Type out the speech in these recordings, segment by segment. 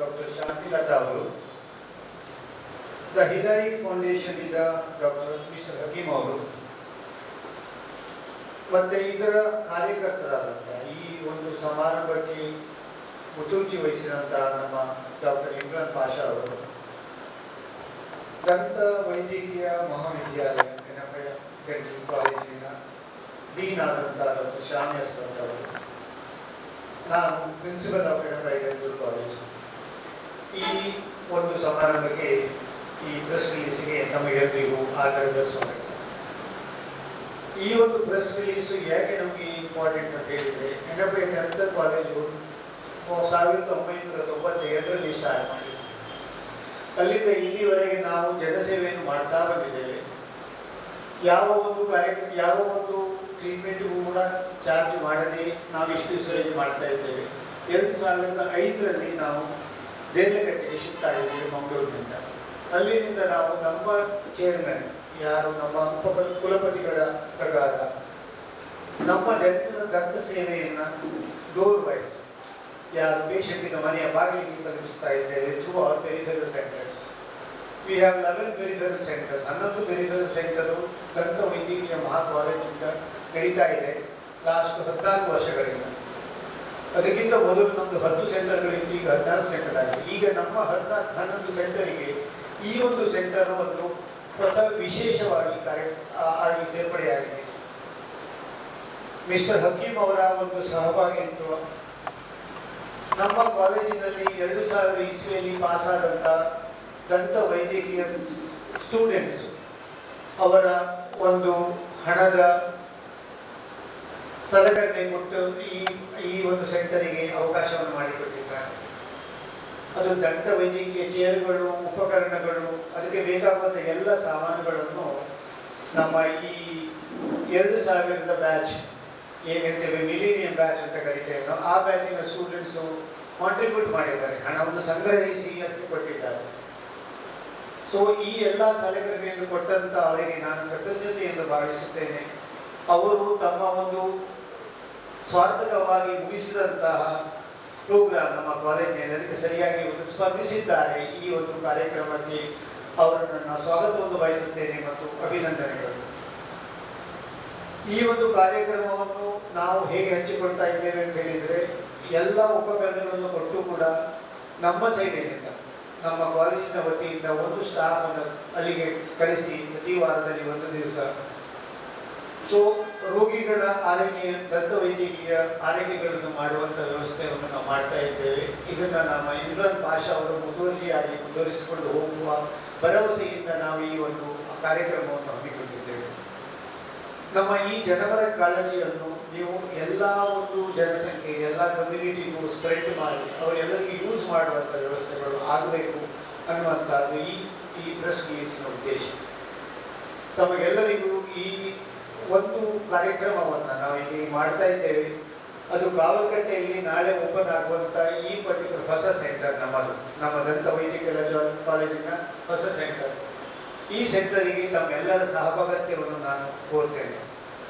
Doctor Shantilata ಅವರು the Hidayi foundation ಇಂದ doctor mister Hakim ಅವರು. ಮತ್ತೆ ಇದರ ಕಾರ್ಯಕರ್ತರಾದಂಥ ಈ ಒಂದು ಸಮಾರಂಭಕ್ಕೆ ಮುತುರ್ಜಿ ವಹಿಸಿದಂಥ ನಮ್ಮ ಡಾಕ್ಟರ್ ಇಮ್ರಾನ್ ಪಾಷಾ ಅವರು. ದಂತ ವೈದ್ಯಕೀಯ ಮಹಾವಿದ್ಯಾಲಯ ಡೆಂಟಲ್ ಕಾಲೇಜಿನ ಡೀನ್ ಆದಂಥ ಡಾಕ್ಟರ್ ಶ್ಯಾಮ್ ಎಸ್ ಅವರು. ನಾನು ಪ್ರಿನ್ಸಿಪಲ್ ಆಫ್ ಎನಪಯ ಡೆಂಟಲ್ ಈ ಒಂದು ಸಮಾರಂಭಕ್ಕೆ ಈ ಪ್ರೆಸ್ ರಿಲೀಸ್ಗೆ ನಮಗೆಲ್ಲರಿಗೂ ಆಧಾರದ ಸ್ವಾಗತ. ಈ ಒಂದು ಪ್ರೆಸ್ ರಿಲೀಸ್ ಯಾಕೆ ನಮಗೆ ಇಂಪಾರ್ಟೆಂಟ್ ಅಂತ ಹೇಳಿದರೆ ಎನ್ಎಫ್ಐ ಟೆಂತ್ ಕಾಲೇಜು ಸಾವಿರದ ಒಂಬೈನೂರ ತೊಂಬತ್ತೇಳರಲ್ಲಿ ಸ್ಟಾರ್ಟ್ ಮಾಡಿ ಅಲ್ಲಿಂದ ಇಲ್ಲಿವರೆಗೆ ನಾವು ಜನಸೇವೆಯನ್ನು ಮಾಡ್ತಾ ಬಂದಿದ್ದೇವೆ. ಯಾವ ಒಂದು ಕಾರ್ಯಕ್ರಮ ಯಾವ ಒಂದು ಟ್ರೀಟ್ಮೆಂಟ್ಗೂ ಕೂಡ ಚಾರ್ಜ್ ಮಾಡದೆ ನಾವು ಇಷ್ಟು ಸರಿ ಮಾಡ್ತಾ ಇದ್ದೇವೆ. ಎರಡು ಸಾವಿರದ ಐದರಲ್ಲಿ ನಾವು ದೇರ್ಲಕಟ್ಟೆಗೆ ಶಿಫ್ಟ್ ಆಗಿದ್ದೀವಿ ಮಂಗಳೂರಿನಿಂದ. ಅಲ್ಲಿನಿಂದ ನಾವು ನಮ್ಮ ಚೇರ್ಮನ್ ಯಾರು ನಮ್ಮ ಉಪ ಕುಲಪತಿಗಳ ಪ್ರಕಾರ ನಮ್ಮ ಡೆಂಟಲ್ ದಂತ ಸೇವೆಯನ್ನು ಡೋರ್ ವೈಸ್ ಯಾರು ಪೇಷಂಟಿನ ಮನೆಯ ಬಾಗಿಲಿಗೆ ತಲುಪಿಸ್ತಾ ಇದ್ದೇವೆ through our peripheral centres we have eleven peripheral centres ಹನ್ನೊಂದು ಪೆರಿಫೆರಲ್ ಸೆಂಟರು ದಂತ ವೈದ್ಯಕೀಯ ಮಹಾ ಕಾಲೇಜಿಂದ ನಡೀತಾ ಇದೆ. ಲಾಸ್ಟ್ ಹದಿನಾಲ್ಕು ವರ್ಷಗಳಿಂದ. ಅದಕ್ಕಿಂತ ಮೊದಲು ನಮ್ಮದು ಹತ್ತು ಸೆಂಟರ್ಗಳಿತ್ತು ಈಗ ಹದಿನಾರು ಸೆಂಟರ್ ಆಗಿದೆ. ಈಗ ನಮ್ಮ ಹದಿನಾಲ್ಕು ಹನ್ನೊಂದು ಸೆಂಟರಿಗೆ ಈ ಒಂದು ಸೆಂಟರ್ ಒಂದು ಹೊಸ ವಿಶೇಷವಾಗಿ ಕಾರ್ಯ ಆಗಿ ಸೇರ್ಪಡೆಯಾಗಿದೆ. ಮಿಸ್ಟರ್ ಹಕೀಂ ಅವರ ಒಂದು ಸಹಭಾಗಿತ್ವ ನಮ್ಮ ಕಾಲೇಜಿನಲ್ಲಿ ಎರಡು ಸಾವಿರ ಇಸ್ವಿಯಲ್ಲಿ ಪಾಸಾದಂಥ ದಂತ ವೈದ್ಯಕೀಯ ಸ್ಟೂಡೆಂಟ್ಸ್ ಅವರ ಒಂದು ಹಣದ ಸಲಕರಣೆ ಕೊಟ್ಟು ಈ ಈ ಒಂದು ಸೆಂಟರಿಗೆ ಅವಕಾಶವನ್ನು ಮಾಡಿಕೊಟ್ಟಿದ್ದಾರೆ. ಅದು ದಂತ ವೈದ್ಯಕೀಯ ಚೇರುಗಳು, ಉಪಕರಣಗಳು, ಅದಕ್ಕೆ ಬೇಕಾಗುವಂಥ ಎಲ್ಲ ಸಾಮಾನುಗಳನ್ನು ನಮ್ಮ ಈ ಎರಡು ಸಾವಿರದ ಬ್ಯಾಚ್ ಏನಿರ್ತೇವೆ, ಮಿಲೇನಿಯಂ ಬ್ಯಾಚ್ ಅಂತ ಕರಿತೇವೆ ಆ ಬ್ಯಾಚಿನ ಸ್ಟೂಡೆಂಟ್ಸು ಕಾಂಟ್ರಿಬ್ಯೂಟ್ ಮಾಡಿದ್ದಾರೆ. ಹಣವನ್ನು ಸಂಗ್ರಹಿಸಿ ಅದಕ್ಕೆ ಕೊಟ್ಟಿದ್ದಾರೆ. ಸೊ ಈ ಎಲ್ಲ ಸಲಕರಣೆಯನ್ನು ಕೊಟ್ಟಂತ ಅವರಿಗೆ ನಾನು ಕೃತಜ್ಞತೆಯನ್ನು ಭಾವಿಸುತ್ತೇನೆ. ಅವರು ತಮ್ಮ ಒಂದು ಸ್ವಾರ್ಥಕವಾಗಿ ಮುಗಿಸಿದಂತಹ ಪ್ರೋಗ್ರಾಮ್ ನಮ್ಮ ಕಾಲೇಜಿನಲ್ಲಿ ಅದಕ್ಕೆ ಸರಿಯಾಗಿ ಒಂದು ಸ್ಪಂದಿಸಿದ್ದಾರೆ ಈ ಒಂದು ಕಾರ್ಯಕ್ರಮಕ್ಕೆ ಅವರನ್ನು ನಾನು ಸ್ವಾಗತವನ್ನು ಬಯಸುತ್ತೇನೆ ಮತ್ತು ಅಭಿನಂದನೆಗಳು. ಈ ಒಂದು ಕಾರ್ಯಕ್ರಮವನ್ನು ನಾವು ಹೇಗೆ ಹಂಚಿಕೊಳ್ತಾ ಇದ್ದೇವೆ ಅಂತ ಹೇಳಿದರೆ, ಎಲ್ಲ ಉಪಕರಣಗಳನ್ನು ಕೊಟ್ಟು ಕೂಡ ನಮ್ಮ ಸೈಡಿನಿಂದ ನಮ್ಮ ಕಾಲೇಜಿನ ವತಿಯಿಂದ ಒಂದು ಸ್ಟಾಫ್ ಅನ್ನು ಅಲ್ಲಿಗೆ ಕಳಿಸಿ ಪ್ರತಿ ವಾರದಲ್ಲಿ ಒಂದು ದಿವಸ. ಸೊ ರೋಗಿಗಳ ಆರೈಕೆ ದಂತ ವೈದ್ಯಕೀಯ ಆರೈಕೆಗಳನ್ನು ಮಾಡುವಂಥ ವ್ಯವಸ್ಥೆಯನ್ನು ನಾವು ಮಾಡ್ತಾ ಇದ್ದೇವೆ. ಇದನ್ನು ನಮ್ಮ ಇಮ್ರಾನ್ ಪಾಷಾ ಅವರು ಮುತುವರ್ಜಿಯಾಗಿ ಮುಂದುವರಿಸಿಕೊಂಡು ಹೋಗುವ ಭರವಸೆಯಿಂದ ನಾವು ಈ ಒಂದು ಕಾರ್ಯಕ್ರಮವನ್ನು ಹಮ್ಮಿಕೊಂಡಿದ್ದೇವೆ. ನಮ್ಮ ಈ ಜನಪರ ಕಾಳಜಿಯನ್ನು ನೀವು ಎಲ್ಲ ಒಂದು ಜನಸಂಖ್ಯೆ, ಎಲ್ಲ ಕಮ್ಯುನಿಟಿಗೂ ಸ್ಪ್ರೆಡ್ ಮಾಡಿ, ಅವರೆಲ್ಲರಿಗೂ ಯೂಸ್ ಮಾಡುವಂಥ ವ್ಯವಸ್ಥೆಗಳು ಆಗಬೇಕು ಅನ್ನುವಂಥದ್ದು ಈ ಈ ಪ್ರೆಸ್ ರಿಲೀಸಿನ ಉದ್ದೇಶ. ತಮಗೆಲ್ಲರಿಗೂ ಈ ಒಂದು ಕಾರ್ಯಕ್ರಮವನ್ನು ನಾವು ಇಲ್ಲಿ ಮಾಡ್ತಾ ಇದ್ದೇವೆ. ಅದು ಕಾವಲ್ಕಟ್ಟೆಯಲ್ಲಿ ನಾಳೆ ಓಪನ್ ಆಗುವಂಥ ಈ ಪರ್ಟಿಕ್ಯುಲರ್ ಹೊಸ ಸೆಂಟರ್ ನಮ್ಮದು. ನಮ್ಮ ದಂತ ವೈದ್ಯಕೀಯ ಕಾಲೇಜಿನ ಹೊಸ ಸೆಂಟರ್ ಈ ಸೆಂಟರಿಗೆ ತಮ್ಮೆಲ್ಲರ ಸಹಭಾಗತ್ಯವನ್ನು ನಾನು ಕೋರ್ತೇನೆ.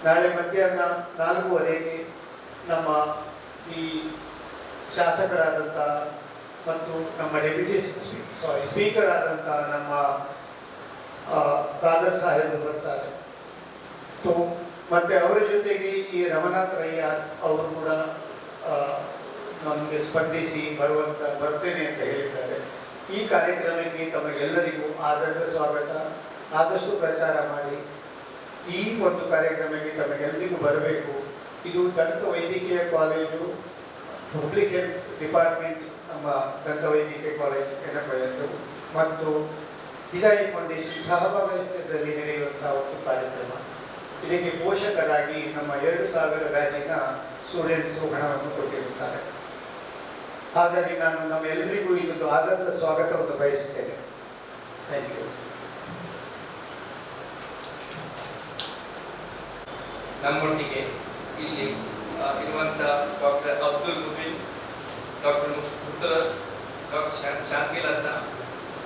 ನಾಳೆ ಮಧ್ಯಾಹ್ನ ನಾಲ್ಕೂವರೆಗೆ ನಮ್ಮ ಈ ಶಾಸಕರಾದಂಥ ಮತ್ತು ನಮ್ಮ ಡೆಪ್ಯೂಟಿ ಸಾರಿ ಸ್ಪೀಕರ್ ಆದಂಥ ನಮ್ಮ ಆ, ಖಾದರ್ ಸಾಹೇಬರು ಬರ್ತಾರೆ. ಮತ್ತೆ ಅವರ ಜೊತೆಗೆ ಈ ರಮನಾಥ್ ರಯ್ಯ ಅವರು ಕೂಡ ನಮಗೆ ಸ್ಪಂದಿಸಿ ಬರುವಂತ, ಬರ್ತೇನೆ ಅಂತ ಹೇಳಿದ್ದಾರೆ. ಈ ಕಾರ್ಯಕ್ರಮಕ್ಕೆ ತಮಗೆಲ್ಲರಿಗೂ ಆದರದ ಸ್ವಾಗತ. ಆದಷ್ಟು ಪ್ರಚಾರ ಮಾಡಿ. ಈ ಒಂದು ಕಾರ್ಯಕ್ರಮಕ್ಕೆ ತಮಗೆಲ್ಲರಿಗೂ ಬರಬೇಕು. ಇದು ದಂತ ವೈದ್ಯಕೀಯ ಕಾಲೇಜು, ಪಬ್ಲಿಕ್ ಹೆಲ್ತ್ ಡಿಪಾರ್ಟ್ಮೆಂಟ್, ನಮ್ಮ ದಂತ ವೈದ್ಯಕೀಯ ಕಾಲೇಜು ಎನ್ನಪಡೆಯದು ಮತ್ತು ಹಿದಾಯಿ ಫೌಂಡೇಶನ್ ಸಹಭಾಗಿತ್ವದಲ್ಲಿ ನಡೆಯುವಂತಹ ಒಂದು ಕಾರ್ಯಕ್ರಮ. ಇದಕ್ಕೆ ಪೋಷಕರಾಗಿ ನಮ್ಮ ಎರಡು ಸಾವಿರ ಬ್ಯಾಚಿನ ಸ್ಟೂಡೆಂಟ್ಸು ಹಣವನ್ನು ಕೊಟ್ಟಿರುತ್ತಾರೆ. ಹಾಗಾಗಿ ನಾನು ನಮ್ಮೆಲ್ಲರಿಗೂ ಇದೊಂದು ಆಗಂತ ಸ್ವಾಗತವನ್ನು ಬಯಸುತ್ತೇನೆ. ಥ್ಯಾಂಕ್ ಯು ನಮ್ಮೊಟ್ಟಿಗೆ ಇಲ್ಲಿ ಇರುವಂತಹ doctor Abdul Mubin doctor Mukta doctor Sha Shantilata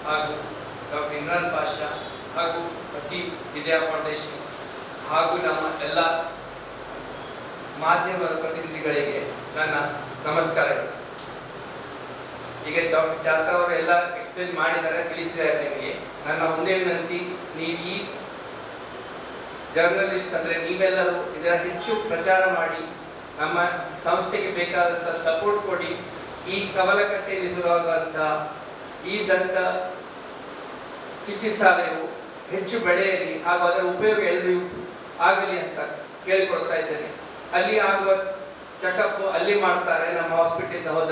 ಹಾಗೂ ಡಾಕ್ಟರ್ ಇಮ್ರಾನ್ ಪಾಷಾ ಹಾಗೂ ಪ್ರತಿ ವಿದ್ಯಾ ಫೌಂಡೇಶನ್ ಹಾಗೂ ನಮ್ಮ ಎಲ್ಲ ಮಾಧ್ಯಮದ ಪ್ರತಿನಿಧಿಗಳಿಗೆ ನನ್ನ ನಮಸ್ಕಾರಗಳು ಈಗ ಡಾಕ್ಟರ್ ಚಾತ್ರ ಅವರು ಎಲ್ಲ ಎಕ್ಸ್ಪ್ಲೇನ್ ಮಾಡಿದ್ದಾರೆ, ತಿಳಿಸಿದ್ದಾರೆ ನಿಮಗೆ. ನನ್ನ ಒಂದೇ ವಿನಂತಿ, ನೀವು ಈ ಜರ್ನಲಿಸ್ಟ್ ಅಂದರೆ ನೀವೆಲ್ಲರೂ ಇದರ ಹೆಚ್ಚು ಪ್ರಚಾರ ಮಾಡಿ, ನಮ್ಮ ಸಂಸ್ಥೆಗೆ ಬೇಕಾದಂಥ ಸಪೋರ್ಟ್ ಕೊಡಿ. ಈ ಕವಲಕಟ್ಟೆಯಲ್ಲಿ ಶುರುವಾಗುವಂಥ ಈ ದಂತ ಚಿಕಿತ್ಸಾಲಯವು ಹೆಚ್ಚು ಬೆಳೆಯಲಿ ಹಾಗೂ ಅದರ ಉಪಯೋಗ ಎಲ್ಲರಿಗೂ ಆಗಲಿ ಅಂತ ಕೇಳಿಕೊಳ್ತಾ ಇದ್ದೇನೆ. ಅಲ್ಲಿ ಆಗುವ ಚೆಕಪ್ ಅಲ್ಲಿ ಮಾಡ್ತಾರೆ ನಮ್ಮ ಹಾಸ್ಪಿಟಲಿಂದ ಹೋದ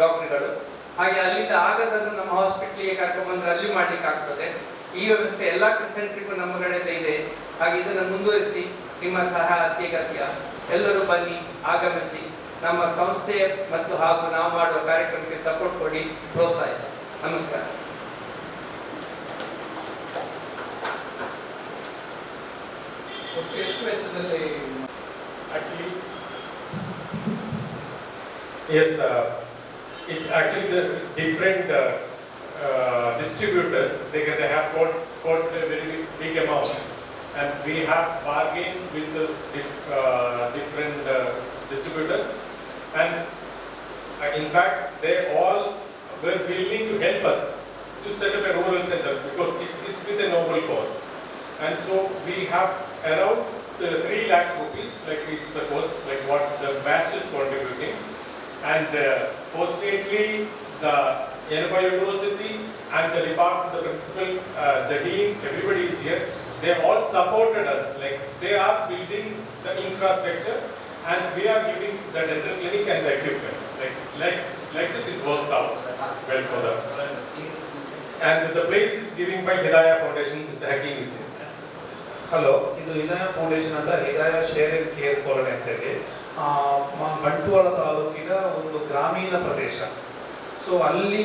ಡಾಕ್ಟರ್ಗಳು ಹಾಗೆ ಅಲ್ಲಿಂದ ಆಗದನ್ನು ನಮ್ಮ ಹಾಸ್ಪಿಟ್ಲಿಗೆ ಕರ್ಕೊಂಡ್ಬಂದ್ರೆ ಅಲ್ಲಿ ಮಾಡ್ಲಿಕ್ಕೆ ಆಗ್ತದೆ. ಈ ವ್ಯವಸ್ಥೆ ಎಲ್ಲ ಸೆಂಟ್ರಿಗೂ ನಮ್ಮ ಕಡೆಯಿಂದ ಇದೆ. ಹಾಗೆ ಇದನ್ನು ಮುಂದುವರಿಸಿ ನಿಮ್ಮ ಸಹಾಯ ಅತ್ಯಗತ್ಯ ಎಲ್ಲರೂ ಬನ್ನಿ, ಆಗಮಿಸಿ. ನಮ್ಮ ಸಂಸ್ಥೆ ಮತ್ತು ಹಾಗೂ ನಾವು ಮಾಡುವ ಕಾರ್ಯಕ್ರಮಕ್ಕೆ ಸಪೋರ್ಟ್ ಕೊಡಿ, ಪ್ರೋತ್ಸಾಹಿಸಿ. ನಮಸ್ಕಾರ. ಒಟ್ಟು ಎಷ್ಟು ವೆಚ್ಚದಲ್ಲಿ Actually, yes, uh, it actually the different uh, uh, distributors, they can, they have got, got a very big- big amounts. And we have bargained with the dif- uh, different uh, distributors. And uh, in fact, they all were willing to help us to set up a rural center because it's, it's with a noble cause. And so we have around uh, 3 lakhs rupees, like it's the cost, like what the batch is contributing. And uh, fortunately, the Yenaba University and the department, the principal, uh, the dean, everybody is here. They have all supported us, like they are building the infrastructure and we are giving the dental clinic and the equipments. Like, like, like this it works out well for them. And the place is given by Hidayah Foundation, Mr. Hakim is here. Hello, ಇದು Vinaya foundation ಅಂತ Hidaya share care colony ಅಂತ ಹೇಳಿ. ಬಂಟ್ವಾಳ ತಾಲೂಕಿನ ಒಂದು ಗ್ರಾಮೀಣ ಪ್ರದೇಶ. So ಅಲ್ಲಿ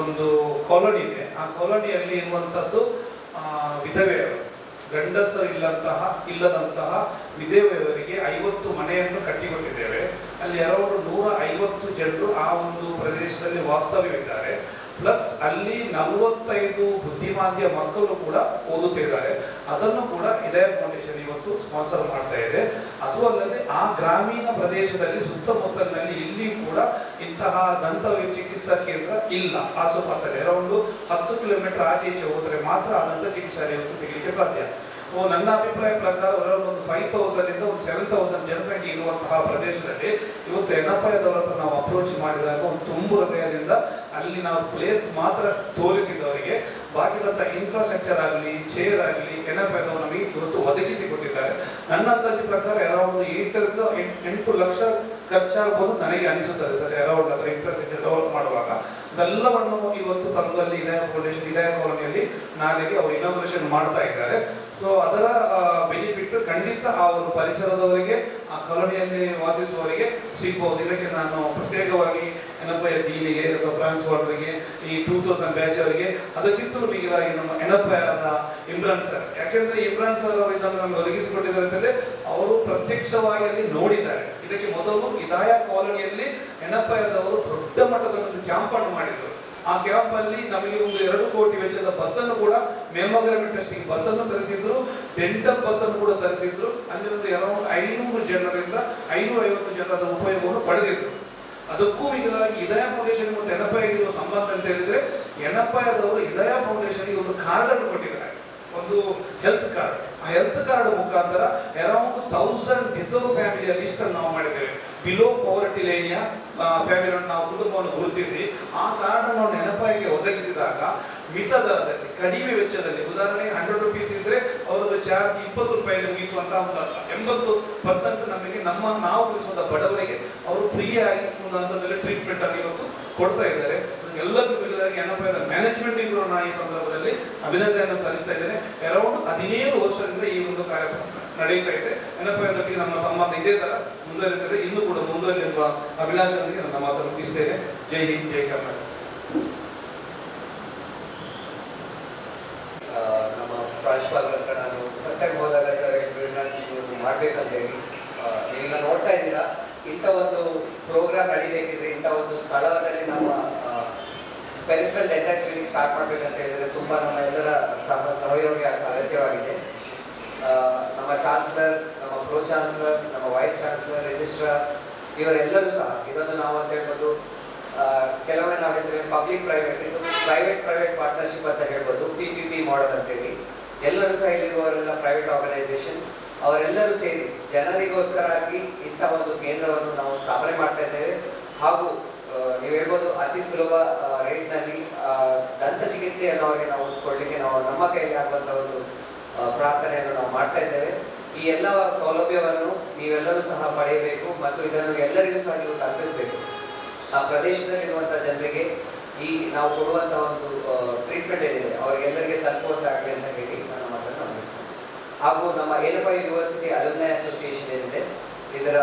ಒಂದು colony ಇದೆ. ಆ ಕಾಲೋನಿಯಲ್ಲಿ ಇರುವಂಥದ್ದು ವಿಧವೆಯರು. ಗಂಡಸರು ಇಲ್ಲಂತಹ, ಇಲ್ಲದಂತಹ ವಿಧವೆಯವರಿಗೆ ಐವತ್ತು ಮನೆಯನ್ನು ಕಟ್ಟಿಕೊಟ್ಟಿದ್ದೇವೆ. ಅಲ್ಲಿ ಅರೌಂಡ್ ನೂರ ಐವತ್ತು ಜನರು ಆ ಒಂದು ಪ್ರದೇಶದಲ್ಲಿ ವಾಸ್ತವ್ಯವಿದ್ದಾರೆ. ಪ್ಲಸ್ ಅಲ್ಲಿ ನಲವತ್ತೈದು ಬುದ್ಧಿಮಾಂದ್ಯ ಮಕ್ಕಳು ಕೂಡ ಓದುತ್ತಿದ್ದಾರೆ. ಅದನ್ನು ಕೂಡ ಇದೇ ಫೌಂಡೇಶನ್ ಇವತ್ತು ಸ್ಪಾನ್ಸರ್ ಮಾಡ್ತಾ ಇದೆ. ಅದು ಅಲ್ಲದೆ ಆ ಗ್ರಾಮೀಣ ಪ್ರದೇಶದಲ್ಲಿ ಸುತ್ತಮುತ್ತಲಿನಲ್ಲಿ ಇಲ್ಲಿ ಕೂಡ ಇಂತಹ ದಂತ ಚಿಕಿತ್ಸಾ ಕೇಂದ್ರ ಇಲ್ಲ. ಆಸುಪಾಸಲ್ಲಿ. ಅರೌಂಡ್ ಹತ್ತು ಕಿಲೋಮೀಟರ್ ಆಚೆ ಈಚೆ ಹೋದರೆ ಮಾತ್ರ ಆ ದಂತ ಚಿಕಿತ್ಸಾ ಸಿಗಲಿಕ್ಕೆ ಸಾಧ್ಯ. ಓ, ನನ್ನ ಅಭಿಪ್ರಾಯ ಪ್ರಕಾರ ಒಂದು ಫೈವ್ ತೌಸಂಡ್ ಇಂದ ಒಂದು ಸೆವೆನ್ ತೌಸಂಡ್ ಜನಸಂಖ್ಯೆ ಇರುವಂತಹ ಪ್ರದೇಶದಲ್ಲಿ ಇವತ್ತು ಎನ್ನಪ್ಪಯ್ಯದವರ ಹತ್ರ ನಾವು ಅಪ್ರೋಚ್ ಮಾಡಿದಾಗ ಒಂದು ತುಂಬು ಹೃದಯದಿಂದ ಅಲ್ಲಿ ನಾವು ಪ್ಲೇಸ್ ಮಾತ್ರ ತೋರಿಸಿದವರಿಗೆ ಬಾಕಿದಂತ ಇನ್ಫ್ರಾಸ್ಟ್ರಕ್ಚರ್ ಆಗಲಿ ಚೇರ್ ಆಗಲಿ ಎನ್ನಪ್ಪಯ್ಯದವರು ನಮಗೆ ಇವತ್ತು ಒದಗಿಸಿ ಕೊಟ್ಟಿದ್ದಾರೆ. ನನ್ನ ಅಂದಾಜು ಪ್ರಕಾರ ಅರೌಂಡ್ ಏಟರಿಂದ ಎಂಟು ಲಕ್ಷ ಖರ್ಚಾಗಬಹುದು ನನಗೆ ಅನಿಸುತ್ತದೆ ಸರ್ ಅರೌಂಡ್ ಅದರ ಇನ್ಫ್ರಾಸ್ಟ್ರಕ್ಚರ್ ಡೆವಲಪ್ ಮಾಡುವಾಗ. ಇದೆಲ್ಲವನ್ನು ಇವತ್ತು ತಮ್ಮದಲ್ಲಿ ಇದೆ ಫೌಂಡೇಶನ್ ಇದಯ ಕಾಲೋನಿಯಲ್ಲಿ ನಾಳೆಗೆ ಅವರು ಇನಾಗ್ರೇಷನ್ ಮಾಡ್ತಾ ಇದ್ದಾರೆ. ಸೊ ಅದರ ಬೆನಿಫಿಟ್ ಖಂಡಿತ ಆ ಒಂದು ಪರಿಸರದವರಿಗೆ, ಆ ಕಾಲೋನಿಯಲ್ಲಿ ವಾಸಿಸುವವರಿಗೆ ಸಿಗ್ಬಹುದು ಇದಕ್ಕೆ ನಾನು ಪ್ರತ್ಯೇಕವಾಗಿ ಎನಪಯ ಟೀನಿಗೆ ಅಥವಾ ಟ್ರಾನ್ಸ್ಪೋರ್ಟರ್ಗೆ ಈ ಟೂ ತೌಸಂಡ್ ಬ್ಯಾಚ್ ಅವರಿಗೆ, ಅದಕ್ಕಿಂತಲೂ ಮಿಗಿಲಾಗಿ ನಮ್ಮ ಎನಪಯ ಇಮ್ರಾನ್ ಸರ್ ಯಾಕೆಂದ್ರೆ ಇಮ್ರಾನ್ ಸರ್ ಅವರು ಇದನ್ನು ನಮಗೆ ಒದಗಿಸಿಕೊಟ್ಟಿದ್ದಾರೆ ಅಂತಂದ್ರೆ, ಅವರು ಪ್ರತ್ಯಕ್ಷವಾಗಿ ಅಲ್ಲಿ ನೋಡಿದ್ದಾರೆ. ಇದಕ್ಕೆ ಮೊದಲು ಇದಾಯ ಕಾಲೋನಿಯಲ್ಲಿ ಎನಪಯದವರು ದೊಡ್ಡ ಮಟ್ಟದ ಒಂದು ಕ್ಯಾಂಪ್ ಅನ್ನು ಮಾಡಿದರು. ಆ ಕ್ಯಾಂಪ್ ಅಲ್ಲಿ ನಮಗೆ ಒಂದು ಎರಡು ಕೋಟಿ ವೆಚ್ಚದ ಅನ್ನು ಟೆಸ್ಟಿಂಗ್ ಬಸ್ ಅನ್ನು ತರಿಸಿದ್ರು ಡೆಂಟಲ್ ಬಸ್ ಅನ್ನು ಕೂಡ ತರಿಸಿದ್ರು ಅಲ್ಲಿ ಒಂದು ಅರೌಂಡ್ ಐನೂರು ಜನರಿಂದ ಐನೂರ ಐವತ್ತು ಜನರ ಉಪಯೋಗವನ್ನು ಪಡೆದಿದ್ರು. ಅದಕ್ಕೂ ಮಿಗಿಲಾಗಿ ಇದಯ ಫೌಂಡೇಶನ್ ಮತ್ತು ಎನಪಾಯಿಗಿರುವ ಸಂಬಂಧ ಅಂತ ಹೇಳಿದ್ರೆ ಎನಪಾಯದವರು ಇದಯ ಫೌಂಡೇಶನ್ಗೆ ಒಂದು ಕಾರ್ಡ್ ಅನ್ನು ಕೊಟ್ಟಿದ್ದಾರೆ. ಒಂದು ಹೆಲ್ತ್ ಕಾರ್ಡ್ ಆ ಹೆಲ್ತ್ ಕಾರ್ಡ್ ಮುಖಾಂತರ ಅರೌಂಡ್ ತೌಸಂಡ್ ಡಿಸರ್ವ್ ಫ್ಯಾಮಿಲಿಯ ಲಿಸ್ಟ್ ಅನ್ನು ನಾವು ಮಾಡಿದ್ದೇವೆ. ಬಿಲೋ ಪವರ್ಟಿ ಲೈನಿಯ ಫ್ಯಾಮಿಲಿಯನ್ನು ನಾವು ಕುಟುಂಬವನ್ನು ಗುರುತಿಸಿ, ಆ ಕಾರಣವನ್ನು ನೆನಪಾಗಿ ಒದಗಿಸಿದಾಗ ಮಿತ ದರದಲ್ಲಿ ಕಡಿಮೆ ವೆಚ್ಚದಲ್ಲಿ, ಉದಾಹರಣೆಗೆ ಹಂಡ್ರೆಡ್ ರುಪೀಸ್ ಇದ್ರೆ ಅವರದ್ದು ಚಾರ್ಜ್ ಇಪ್ಪತ್ತು ರೂಪಾಯಿಗೆ ಮುಗಿಸುವಂತ ಒಂದು ಎಂಬತ್ತು ಪರ್ಸೆಂಟ್ ನಮಗೆ ನಮ್ಮ, ನಾವು ಉಳಿಸುವಂತ ಬಡವರಿಗೆ ಅವರು ಫ್ರೀಯಾಗಿ ಒಂದು ಹಂತದಲ್ಲಿ ಟ್ರೀಟ್ಮೆಂಟ್ ಅನ್ನು ಇವತ್ತು ಕೊಡ್ತಾ ಇದ್ದಾರೆ. ಎಲ್ಲದಕ್ಕೂ ಮಿಗಿಲಾಗಿ ಏನಪ್ಪ ಮ್ಯಾನೇಜ್ಮೆಂಟ್ ಇದ್ರು ನಾನು ಈ ಸಂದರ್ಭದಲ್ಲಿ ಅಭಿನಂದನೆಯನ್ನು ಸಲ್ಲಿಸ್ತಾ ಇದ್ದೇನೆ. ಅರೌಂಡ್ ಹದಿನೇಳು ವರ್ಷದಿಂದ ಈ ಒಂದು ಕಾರ್ಯಕ್ರಮ ನಡೀತಾ ಇದೆ ಏನಪ್ಪ ನಮ್ಮ ಸಂಬಂಧ ಇದೇ ತರ ಮುಂದುವರಿತದೆ ಇನ್ನೂ ಕೂಡ ಮುಂದುವರಿಯುವ ಅಭಿಲಾಷದೊಂದಿಗೆ ನನ್ನ ಮಾತನ್ನು ಮುಗಿಸ್ತೇನೆ. ಜೈ ಹಿಂದ್, ಜೈ ಕರ್ನಾಟಕ. ನಮ್ಮ ಪ್ರಾಂಶುಪಾಲರ ಹತ್ರ ನಾನು ಫಸ್ಟ್ ಟೈಮ್ ಹೋದಾಗ ಸರ್ ನೀವು ಮಾಡ್ಬೇಕಂತ ಹೇಳಿ. ನೀವೀಗ ನೋಡ್ತಾ ಇದ್ದೀರಾ? ಇಂಥ ಒಂದು ಪ್ರೋಗ್ರಾಮ್ ನಡಿಬೇಕಿದ್ರೆ, ಇಂಥ ಒಂದು ಸ್ಥಳದಲ್ಲಿ ನಮ್ಮ ಪೆರಿಫರಲ್ ಡೆಂಟಲ್ ಕ್ಲಿನಿಕ್ ಸ್ಟಾರ್ಟ್ ಮಾಡ್ಬೇಕಂತ ಹೇಳಿದ್ರೆ ತುಂಬ ನಮ್ಮ ಎಲ್ಲರ ಸಹ, ಸಹಯೋಗ ಅಗತ್ಯವಾಗಿದೆ. ನಮ್ಮ ಚಾನ್ಸಲರ್ ನಮ್ಮ ಪ್ರೋ ಚಾನ್ಸಲರ್ ನಮ್ಮ ವೈಸ್ ಚಾನ್ಸಲರ್ ರಿಜಿಸ್ಟ್ರಾರ್ ಇವರೆಲ್ಲರೂ ಸಹ, ಇದೊಂದು ನಾವು ಅಂತ ಹೇಳ್ಬೋದು. ಕೆಲವೊಮ್ಮೆ ನಾವು ಹೇಳ್ತೇವೆ ಪಬ್ಲಿಕ್ ಪ್ರೈವೇಟ್ ಇದು ಪ್ರೈವೇಟ್ ಪ್ರೈವೇಟ್ ಪಾರ್ಟ್ನರ್ಶಿಪ್ ಅಂತ ಹೇಳ್ಬೋದು ಪಿ ಪಿ ಪಿ ಮಾಡೆಲ್ ಅಂತೇಳಿ ಎಲ್ಲರೂ ಸಹ ಇಲ್ಲಿರುವವರೆಲ್ಲ ಪ್ರೈವೇಟ್ ಆರ್ಗನೈಸೇಷನ್ ಅವರೆಲ್ಲರೂ ಸೇರಿ ಜನರಿಗೋಸ್ಕರ ಆಗಿ ಇಂಥ ಒಂದು ಕೇಂದ್ರವನ್ನು ನಾವು ಸ್ಥಾಪನೆ ಮಾಡ್ತಾ ಇದ್ದೇವೆ. ಹಾಗೂ ನೀವು ಹೇಳ್ಬೋದು ಅತಿ ಸುಲಭ ರೇಟ್ನಲ್ಲಿ ದಂತ ಚಿಕಿತ್ಸೆಯನ್ನು ಅವರಿಗೆ ನಾವು ಕೊಡಲಿಕ್ಕೆ ನಾವು ನಮ್ಮ ಕೈಯಲ್ಲಿ ಆಗುವಂಥ ಒಂದು ಪ್ರಾರ್ಥನೆಯನ್ನು ನಾವು ಮಾಡ್ತಾ ಇದ್ದೇವೆ. ಈ ಎಲ್ಲ ಸೌಲಭ್ಯವನ್ನು ನೀವೆಲ್ಲರೂ ಸಹ ಪಡೆಯಬೇಕು ಮತ್ತು ಇದನ್ನು ಎಲ್ಲರಿಗೂ ಸಹ ನೀವು ತಲುಪಿಸಬೇಕು. ಆ ಪ್ರದೇಶದಲ್ಲಿರುವಂಥ ಜನರಿಗೆ ಈ ನಾವು ಕೊಡುವಂಥ ಒಂದು ಟ್ರೀಟ್ಮೆಂಟ್ ಏನಿದೆ, ಅವರಿಗೆಲ್ಲರಿಗೆ ತಲುಪುವಂತಾಗಲಿ ಅಂತ ಹೇಳಿ ನಾನು ಮಾತನ್ನು ಗಮನಿಸ್ತೇನೆ ಹಾಗೂ ನಮ್ಮ ಏನಪ್ಪ ಯೂನಿವರ್ಸಿಟಿ ಅಲುಮ್ನೈ ಅಸೋಸಿಯೇಷನ್ ಏನಿದೆ, ಇದರ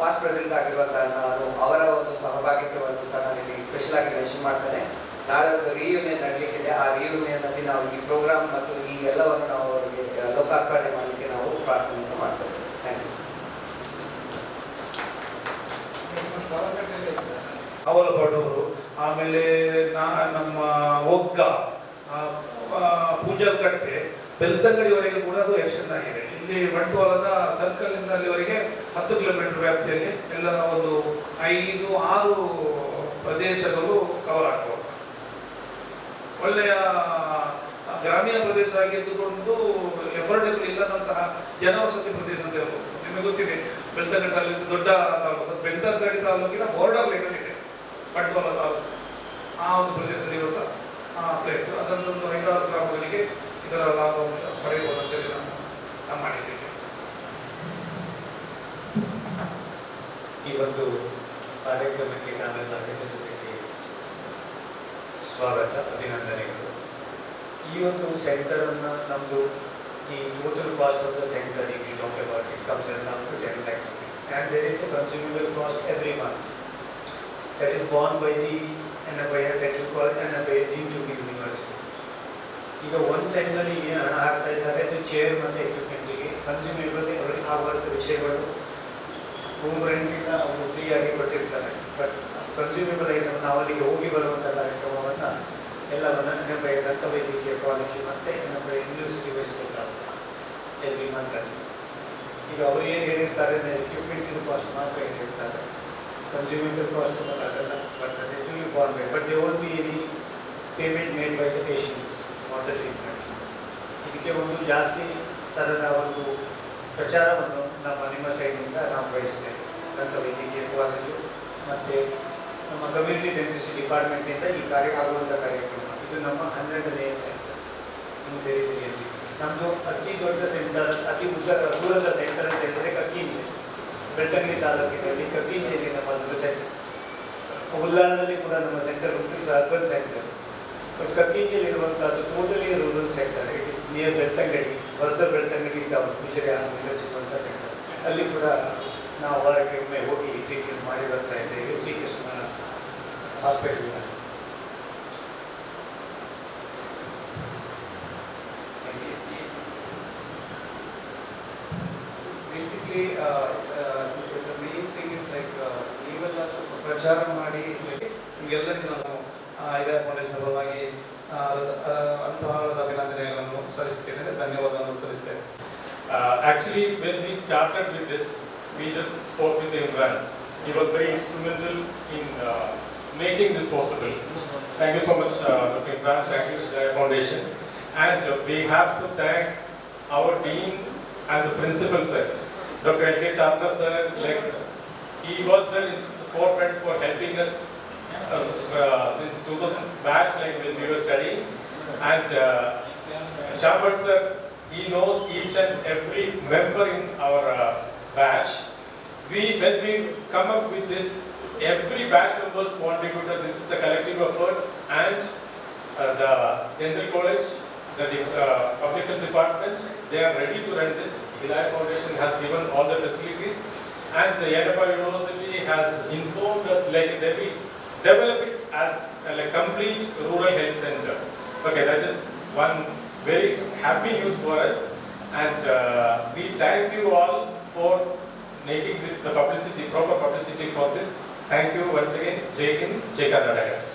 ಪಾಸ್ಟ್ ಪ್ರೆಸಿಡೆಂಟ್ ಆಗಿರುವಂತಹ ನಾನು ಅವರ ಒಂದು ಸಹಭಾಗಿತ್ವವನ್ನು ಸಹ ನಾನು ಇಲ್ಲಿ ಸ್ಪೆಷಲ್ ಆಗಿ ಮೆನ್ಷನ್ ಮಾಡ್ತೇನೆ. ನಾಳೆ ಒಂದು ರಿಯೂನಿಯನ್ ನಡೀಲಿಕ್ಕಿದೆ. ಆ ರಿಯೂನಿಯನ್ನಲ್ಲಿ ನಾವು ಈ ಪ್ರೋಗ್ರಾಮ್ ಮತ್ತು ಈ ಎಲ್ಲವನ್ನು ನಾವು ಅವರಿಗೆ ಲೋಕಾರ್ಪಣೆ ಮಾಡಲಿಕ್ಕೆ ನಾವು ಪ್ರಾರ್ಥನೆ ಮಾಡ್ತೇವೆ. ಥ್ಯಾಂಕ್ ಯು ಆಮೇಲೆ ನಾ ನಮ್ಮ ಒಗ್ಗ ಬೆಲ್ತಂಗಡಿವರೆಗೆ ಪೂಜಾಕಟ್ಟೆ ಬೆಳ್ತಂಗಡಿವರೆಗೆ ಕೂಡ ಅದು ಎಕ್ಸ್ಟೆಂಡ್ ಆಗಿದೆ ಇಲ್ಲಿ ಬಂಟ್ವಾಳದ ಇಂದ ಅಲ್ಲಿವರೆಗೆ ಹತ್ತು ಕಿಲೋಮೀಟರ್ ವ್ಯಾಪ್ತಿಯಲ್ಲಿ ಎಲ್ಲ ಒಂದು ಐದು, ಆರು ಪ್ರದೇಶಗಳು ಕವರ್ ಆಗ್ತವೆ ಒಳ್ಳೆಯ ಗ್ರಾಮೀಣ ಪ್ರದೇಶ ಆಗಿದ್ದುಕೊಂಡು ಎಫರ್ಡೆಬಲ್ ಇಲ್ಲದಂತಹ ಜನವಸತಿ ಪ್ರದೇಶ ಅಂತ ಹೇಳ್ಬೋದು. ನಿಮಗೆ ಗೊತ್ತಿದೆ, ಬೆಳ್ತಂಗಡಿ ತಾಲೂಕು ದೊಡ್ಡ ತಾಲೂಕು, ಬೆಳ್ತಂಗಡಿ ತಾಲೂಕಿನ ಬಾರ್ಡರ್ ಲೈನ್ ಇದೆ, ಬಂಟ್ವಾಳ ತಾಲೂಕು. ಆ ಒಂದು ಪ್ರದೇಶದಲ್ಲಿರುವಂತಹ ಪ್ಲೇಸ್ ಅದನ್ನೊಂದು ಐದಾರು ಗ್ರಾಮಗಳಿಗೆ ಇದರ ಲಾಭವನ್ನು ಪಡೆಯಬಹುದು ಅಂತೇಳಿ ನಾನು ಅನಿಸಿಕೆ ಈ ಒಂದು ಕಾರ್ಯಕ್ರಮಕ್ಕೆ ನಾವೆಲ್ಲ ಆಗಮಿಸುವುದಕ್ಕೆ ಸ್ವಾಗತ, ಅಭಿನಂದನೆಗಳು. ಈ ಒಂದು ಸೆಂಟರನ್ನು ನಮ್ಮದು ಈ total cost of the centre ಈಗ doctor but it comes around to ten lakhs and there is a consumable cost every month that is borne by the Yenepoya that is called Yenepoya D to be university ಈಗ ಒಂದು ಟೈಮ್ನಲ್ಲಿ ಏನು ಹಣ ಹಾಕ್ತಾ ಇದ್ದಾರೆ, ಅದು chair ಮತ್ತು ಎಕ್ವಿಪ್ಮೆಂಟಿಗೆ consumable ಅವರಿಗೆ ಆಗುವಂಥ ವಿಷಯಗಳು. ರೂಮ್ ರೆಂಟಿಂದ ಅವರು ಫ್ರೀಯಾಗಿ ಕೊಟ್ಟಿರ್ತಾರೆ. ಬಟ್ ಕನ್ಸ್ಯೂಮೇಬಲ್ ಐಟಮ್ ನಾವು ಅಲ್ಲಿಗೆ ಹೋಗಿ ಬರುವಂಥ ಕಾರ್ಯಕ್ರಮವನ್ನು ಎಲ್ಲವನ್ನು ಎನ್ಎಫ್ಐ ದಂತವೈದ್ಯಕೀಯ ಪಾಲಿಸಿ ಮತ್ತು ಎನ್ಎಫ್ಐ ಯೂನಿವರ್ಸಿಟಿ ವಹಿಸ್ಕೊಳ್ತಾರೆ ಎವ್ರಿ ಮಂತಲ್ಲಿ ಈಗ ಅವರು ಏನು ಹೇಳಿರ್ತಾರೆ ಎಕ್ವಿಪ್ಮೆಂಟಿನ ಕಾಸ್ಟ್ ಮಾತ್ರ ಏನು ಹೇಳ್ತಾರೆ ಕನ್ಸ್ಯೂಮೇಬಲ್ ಕಾಸ್ಟ್ ಮತ್ತು ಅದೆಲ್ಲ ಬರ್ತದೆ. It will borne by but they won't be any payment made by the patients for the treatment ಇದಕ್ಕೆ ಒಂದು ಜಾಸ್ತಿ ಥರದ ಒಂದು ಪ್ರಚಾರವನ್ನು ನಮ್ಮ ನಿಮ್ಮ ಸೈಡಿನಿಂದ ನಾವು ಬಯಸ್ತೇವೆ. ದಂತ ವೈದ್ಯಕೀಯ ಕಾಲೇಜು ಮತ್ತು ನಮ್ಮ ಕಮ್ಯುನಿಟಿ ಡೆಂಟಿಸ್ಟ್ರಿ ಡಿಪಾರ್ಟ್ಮೆಂಟ್ನಿಂದ ಈ ಕಾರ್ಯ ಆಗುವಂಥ ಕಾರ್ಯಕ್ರಮ. ಇದು ನಮ್ಮ ಹನ್ನೆರಡನೇ ಸೆಂಟರ್ ನಮ್ಮ ಬೇರೆ ಬೇರೆಯಲ್ಲಿ ನಮ್ಮದು ಅತಿ ದೊಡ್ಡ ಸೆಂಟರ್ ಅತಿ ಉದ್ದ, ದೂರದ ಸೆಂಟರ್ ಅಂತ ಹೇಳಿದರೆ ಕಕ್ಕಿಂಜೆ ಬೆಳ್ತಂಗಡಿ ತಾಲೂಕಿನಲ್ಲಿ ಕಕ್ಕಿಂಜೆಯಲ್ಲಿ ನಮ್ಮ ಸೆಂಟರ್ ಉಲ್ಲಾಳದಲ್ಲಿ ಕೂಡ ನಮ್ಮ ಸೆಂಟರ್ ಉಂಟು urban centre but ಕಕ್ಕಿಂಜೆಯಲ್ಲಿರುವಂಥದ್ದು totally rural centre it is near Belthangady further Belthangady town ಸಿಗುವಂಥ ಸೆಂಟರ್ ಅಲ್ಲಿ ಕೂಡ ನಾವು ವಾರಕ್ಕೆ ಒಮ್ಮೆ ಹೋಗಿ ಟ್ರೀಟ್ಮೆಂಟ್ ಮಾಡಿ ಬರ್ತಾ ಇದ್ದೇವೆ. Srikrishna ಹಾಸ್ಪಿಟಲ್ನಲ್ಲಿ basically main thing is like ನೀವೆಲ್ಲ ಸ್ವಲ್ಪ ಪ್ರಚಾರ ಮಾಡಿ ನಿಮಗೆಲ್ಲರಿಗೂ ನಾನು ಐದಾರು ಫೌಂಡೇಶನ್ ಪರವಾಗಿ ಅಂತಹ ಅಭಿನಂದನೆಗಳನ್ನು ಸಲ್ಲಿಸುತ್ತೇನೆ ಧನ್ಯವಾದಗಳನ್ನು ಸಲ್ಲಿಸ್ತೇನೆ actually when we started with this, we just spoke with Imran. He was very instrumental in uh, making this possible. Thank you so much, uh. Thank you, the foundation. And we have to thank our dean and the principal sir, Dr. L.K. Chapra sir. Like he was there in the forefront for helping us uh, uh, since 2000 batch, like when we were studying. And uh, Shabbat sir, he knows each and every member in our uh, batch. We, when we come up with this, every batch members contributed, this is a collective effort and uh, the dental college, the uh, public health department, they are ready to run this. Vilaya Foundation has given all the facilities and the Yadapa University has informed us like they will develop it as a like, complete rural health center. Okay, that is one very happy news for us and uh, we thank you all for making the publicity, proper publicity for this. Thank you once again. Jai Hind, Jai Karnataka.